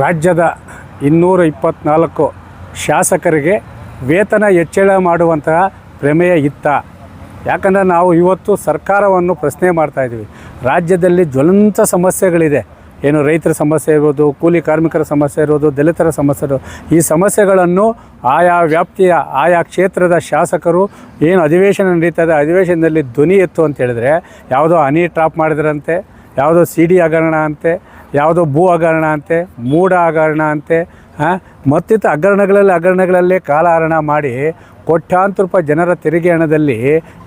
ರಾಜ್ಯದ ಇನ್ನೂರ ಇಪ್ಪತ್ತ್ನಾಲ್ಕು ಶಾಸಕರಿಗೆ ವೇತನ ಹೆಚ್ಚಳ ಮಾಡುವಂತಹ ಪ್ರಮೇಯ ಇತ್ತ. ಯಾಕಂದರೆ ನಾವು ಇವತ್ತು ಸರ್ಕಾರವನ್ನು ಪ್ರಶ್ನೆ ಮಾಡ್ತಾ ಇದ್ದೀವಿ. ರಾಜ್ಯದಲ್ಲಿ ಜ್ವಲಂತ ಸಮಸ್ಯೆಗಳಿದೆ. ಏನು ರೈತರ ಸಮಸ್ಯೆ ಇರ್ಬೋದು, ಕೂಲಿ ಕಾರ್ಮಿಕರ ಸಮಸ್ಯೆ ಇರ್ಬೋದು, ದಲಿತರ ಸಮಸ್ಯೆ ಇರೋದು ಈ ಸಮಸ್ಯೆಗಳನ್ನು ಆಯಾ ವ್ಯಾಪ್ತಿಯ, ಆಯಾ ಕ್ಷೇತ್ರದ ಶಾಸಕರು ಏನು ಅಧಿವೇಶನ ನಡೀತದೆ ಅಧಿವೇಶನದಲ್ಲಿ ಧ್ವನಿ ಎತ್ತು ಅಂತ ಹೇಳಿದ್ರೆ, ಯಾವುದೋ ಹನಿ ಟ್ರಾಪ್ ಮಾಡಿದ್ರಂತೆ, ಯಾವುದೋ ಸಿ ಡಿ ಹಗರಣ ಅಂತೆ ಯಾವುದೋ ಭೂ ಹಗರಣ ಅಂತೆ, ಮೂಢ ಹಗರಣ ಅಂತೆ ಮತ್ತಿತ ಹಗರಣಗಳಲ್ಲಿ ಹಗರಣಗಳಲ್ಲೇ ಕಾಲಹರಣ ಮಾಡಿ ಕೋಟ್ಯಾಂತರ ರೂಪಾಯಿ ಜನರ ತೆರಿಗೆ ಹಣದಲ್ಲಿ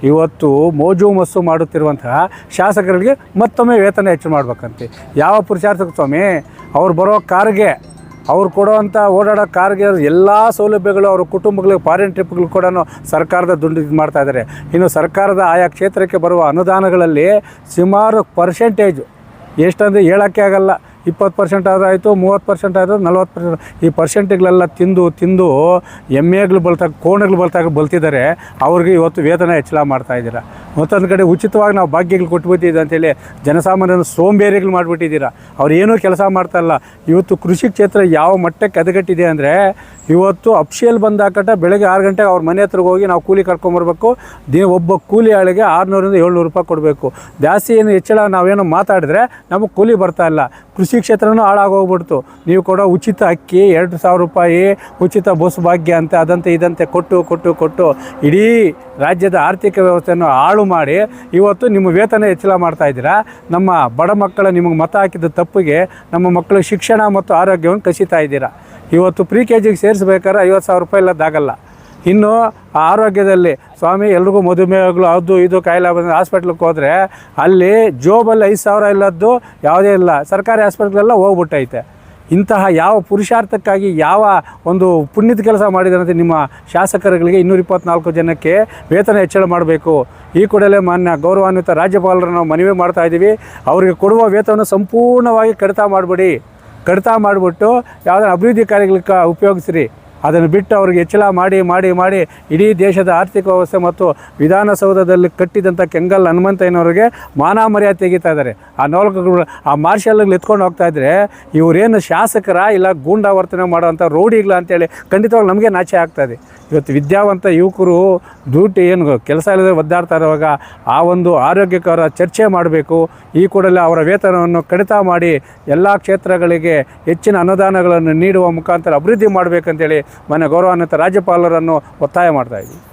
ಇವತ್ತು ಮೋಜು ಮಸ್ಸು ಮಾಡುತ್ತಿರುವಂತಹ ಶಾಸಕರಿಗೆ ಮತ್ತೊಮ್ಮೆ ವೇತನ ಹೆಚ್ಚು ಮಾಡ್ಬೇಕಂತೆ. ಯಾವ ಪುರುಷಾರ್ಥ ಸ್ವಾಮಿ? ಅವ್ರು ಬರೋ ಕಾರ್ಗೆ, ಅವ್ರು ಕೊಡೋವಂಥ ಓಡಾಡೋ ಕಾರ್ಗೆ ಎಲ್ಲ ಸೌಲಭ್ಯಗಳು ಅವ್ರ ಕುಟುಂಬಗಳಿಗೆ ಫಾರಿನ್ ಟ್ರಿಪ್ಗಳು ಕೂಡ ಸರ್ಕಾರದ ದುಂಡು ಇದು ಮಾಡ್ತಾ ಇದ್ದಾರೆ. ಇನ್ನು ಸರ್ಕಾರದ ಆಯಾ ಕ್ಷೇತ್ರಕ್ಕೆ ಬರುವ ಅನುದಾನಗಳಲ್ಲಿ ಸುಮಾರು ಪರ್ಸೆಂಟೇಜು ಎಷ್ಟಂದರೆ ಹೇಳೋಕ್ಕೆ ಆಗಲ್ಲ. ಇಪ್ಪತ್ತು ಪರ್ಸೆಂಟ್ ಆದರೂ ಆಯಿತು, ಮೂವತ್ತು ಪರ್ಸೆಂಟ್ ಆದರೂ ನಲ್ವತ್ತು ಪರ್ಸೆಂಟ್ ಈ ಪರ್ಸೆಂಟ್ಗಳೆಲ್ಲ ತಿಂದು ತಿಂದು ಎಮ್ಮೆಗಳು ಬಲ್ತಾಗ ಕೋಣಗಳು ಬಲ್ತಾಗ ಬಲ್ತಿದ್ದಾರೆ, ಅವ್ರಿಗೆ ಇವತ್ತು ವೇತನ ಹೆಚ್ಚಳ ಮಾಡ್ತಾ ಇದ್ದೀರಾ. ಮತ್ತೊಂದು ಕಡೆ ಉಚಿತವಾಗಿ ನಾವು ಭಾಗ್ಯಗಳು ಕೊಟ್ಬಿಟ್ಟಿದ್ದೀವಿ ಅಂತೇಳಿ ಜನಸಾಮಾನ್ಯರನ್ನು ಸೋಂಬೇರಿಗಳು ಮಾಡಿಬಿಟ್ಟಿದ್ದೀರಾ. ಅವ್ರು ಏನೂ ಕೆಲಸ ಮಾಡ್ತಾಯಿಲ್ಲ. ಇವತ್ತು ಕೃಷಿ ಕ್ಷೇತ್ರ ಯಾವ ಮಟ್ಟಕ್ಕೆ ಹದಗೆಟ್ಟಿದೆ ಅಂದರೆ ಇವತ್ತು ಅಪ್ಶಿಯಲ್ ಬಂದ ಹಾಕಟ ಬೆಳಗ್ಗೆ ಆರು ಗಂಟೆಗೆ ಅವ್ರ ಮನೆ ಹತ್ರಕ್ಕೆ ಹೋಗಿ ನಾವು ಕೂಲಿ ಕರ್ಕೊಂಬರ್ಬೇಕು ದಿನ ಒಬ್ಬ ಕೂಲಿ ಆಳಿಗೆ ಆರುನೂರಿಂದ ಏಳ್ನೂರು ರೂಪಾಯಿ ಕೊಡಬೇಕು. ಜಾಸ್ತಿ ಏನು ಹೆಚ್ಚಳ ನಾವೇನು ಮಾತಾಡಿದ್ರೆ ನಮಗೆ ಕೂಲಿ ಬರ್ತಾ ಇಲ್ಲ. ಕೃಷಿ ಕ್ಷೇತ್ರನೂ ಹಾಳಾಗೋಗ್ಬಿಡ್ತು. ನೀವು ಕೊಡೋ ಉಚಿತ ಅಕ್ಕಿ ಎರಡು ಸಾವಿರ ರೂಪಾಯಿ, ಉಚಿತ ಬಸ್ ಭಾಗ್ಯ ಅಂತ, ಅದಂತೆ ಇದಂತೆ ಕೊಟ್ಟು ಕೊಟ್ಟು ಕೊಟ್ಟು ಇಡೀ ರಾಜ್ಯದ ಆರ್ಥಿಕ ವ್ಯವಸ್ಥೆಯನ್ನು ಹಾಳು ಮಾಡಿ ಇವತ್ತು ನಿಮ್ಮ ವೇತನ ಹೆಚ್ಚಳ ಮಾಡ್ತಾ ಇದ್ದೀರಾ? ನಮ್ಮ ಬಡ ಮಕ್ಕಳ ನಿಮಗೆ ಮತ ಹಾಕಿದ ತಪ್ಪಿಗೆ ನಮ್ಮ ಮಕ್ಕಳ ಶಿಕ್ಷಣ ಮತ್ತು ಆರೋಗ್ಯವನ್ನು ಕಸಿತಾ ಇದ್ದೀರಾ? ಇವತ್ತು ಪ್ರೀ ಕೆ ಜಿಗೆ ಸೇರಿಸ್ಬೇಕಾದ್ರೆ ಐವತ್ತು ಸಾವಿರ ರೂಪಾಯಿ ಇಲ್ಲದಾಗಲ್ಲ ಇನ್ನು ಆರೋಗ್ಯದಲ್ಲಿ ಸ್ವಾಮಿ, ಎಲ್ರಿಗೂ ಮಧುಮೇಹಗಳು ಅದು ಇದು ಕಾಯಿಲೆ ಬಂದರೆ ಹಾಸ್ಪಿಟ್ಲಿಗೆ ಹೋದರೆ ಅಲ್ಲಿ ಜೋಬಲ್ಲಿ ಐದು ಸಾವಿರ ಇಲ್ಲದ್ದು ಯಾವುದೇ ಇಲ್ಲ. ಸರ್ಕಾರಿ ಹಾಸ್ಪಿಟ್ಲೆಲ್ಲ ಹೋಗ್ಬಿಟ್ಟೈತೆ. ಇಂತಹ ಯಾವ ಪುರುಷಾರ್ಥಕ್ಕಾಗಿ ಯಾವ ಒಂದು ಪುಣ್ಯದ ಕೆಲಸ ಮಾಡಿದಂತೆ ನಿಮ್ಮ ಶಾಸಕರುಗಳಿಗೆ ಇನ್ನೂರ ಇಪ್ಪತ್ನಾಲ್ಕು ಜನಕ್ಕೆ ವೇತನ ಹೆಚ್ಚಳ ಮಾಡಬೇಕು. ಈ ಕೂಡಲೇ ಮಾನ್ಯ ಗೌರವಾನ್ವಿತ ರಾಜ್ಯಪಾಲರನ್ನು ನಾವು ಮನವಿ ಮಾಡ್ತಾ ಇದ್ದೀವಿ. ಅವರಿಗೆ ಕೊಡುವ ವೇತನ ಸಂಪೂರ್ಣವಾಗಿ ಕಡಿತ ಮಾಡಿಬಿಡಿ. ಕಡಿತ ಮಾಡಿಬಿಟ್ಟು ಯಾವುದೇ ಅಭಿವೃದ್ಧಿ ಕಾರ್ಯಗಳಿಗೆ ಉಪಯೋಗಿಸ್ರಿ. ಅದನ್ನು ಬಿಟ್ಟು ಅವ್ರಿಗೆ ಹೆಚ್ಚಳ ಮಾಡಿ ಮಾಡಿ ಮಾಡಿ ಇಡೀ ದೇಶದ ಆರ್ಥಿಕ ವ್ಯವಸ್ಥೆ ಮತ್ತು ವಿಧಾನಸೌಧದಲ್ಲಿ ಕಟ್ಟಿದಂಥ ಕೆಂಗಲ್ ಹನುಮಂತಯ್ಯನವರಿಗೆ ಮಾನ ಮರ್ಯಾದೆ ತೆಗಿತಾ ಇದ್ದಾರೆ. ಆ ನಾಲ್ಕು ಆ ಮಾರ್ಷಲ್ಗಳು ಎತ್ಕೊಂಡು ಹೋಗ್ತಾ ಇದ್ದರೆ ಇವರೇನು ಶಾಸಕರ ಇಲ್ಲ ಗೂಂಡಾವರ್ತನೆ ಮಾಡುವಂಥ ರೌಡಿಗಳ ಅಂತೇಳಿ ಖಂಡಿತವಾಗಿ ನಮಗೆ ನಾಚೆ ಆಗ್ತಾಯಿದೆ ಇವತ್ತು ವಿದ್ಯಾವಂತ ಯುವಕರು ಡ್ಯೂಟಿ ಏನು ಕೆಲಸ ಇಲ್ಲದೆ ಒದ್ದಾಡ್ತಾ ಇರುವಾಗ ಆ ಒಂದು ಆರೋಗ್ಯಕರ ಚರ್ಚೆ ಮಾಡಬೇಕು. ಈ ಕೂಡಲೇ ಅವರ ವೇತನವನ್ನು ಕಡಿತ ಮಾಡಿ ಎಲ್ಲ ಕ್ಷೇತ್ರಗಳಿಗೆ ಹೆಚ್ಚಿನ ಅನುದಾನಗಳನ್ನು ನೀಡುವ ಮುಖಾಂತರ ಅಭಿವೃದ್ಧಿ ಮಾಡಬೇಕಂತೇಳಿ ಮನೆ ಗೌರವಾನ್ವಿತ ರಾಜ್ಯಪಾಲರನ್ನು ಒತ್ತಾಯ ಮಾಡ್ತಾ ಇದ್ದೀವಿ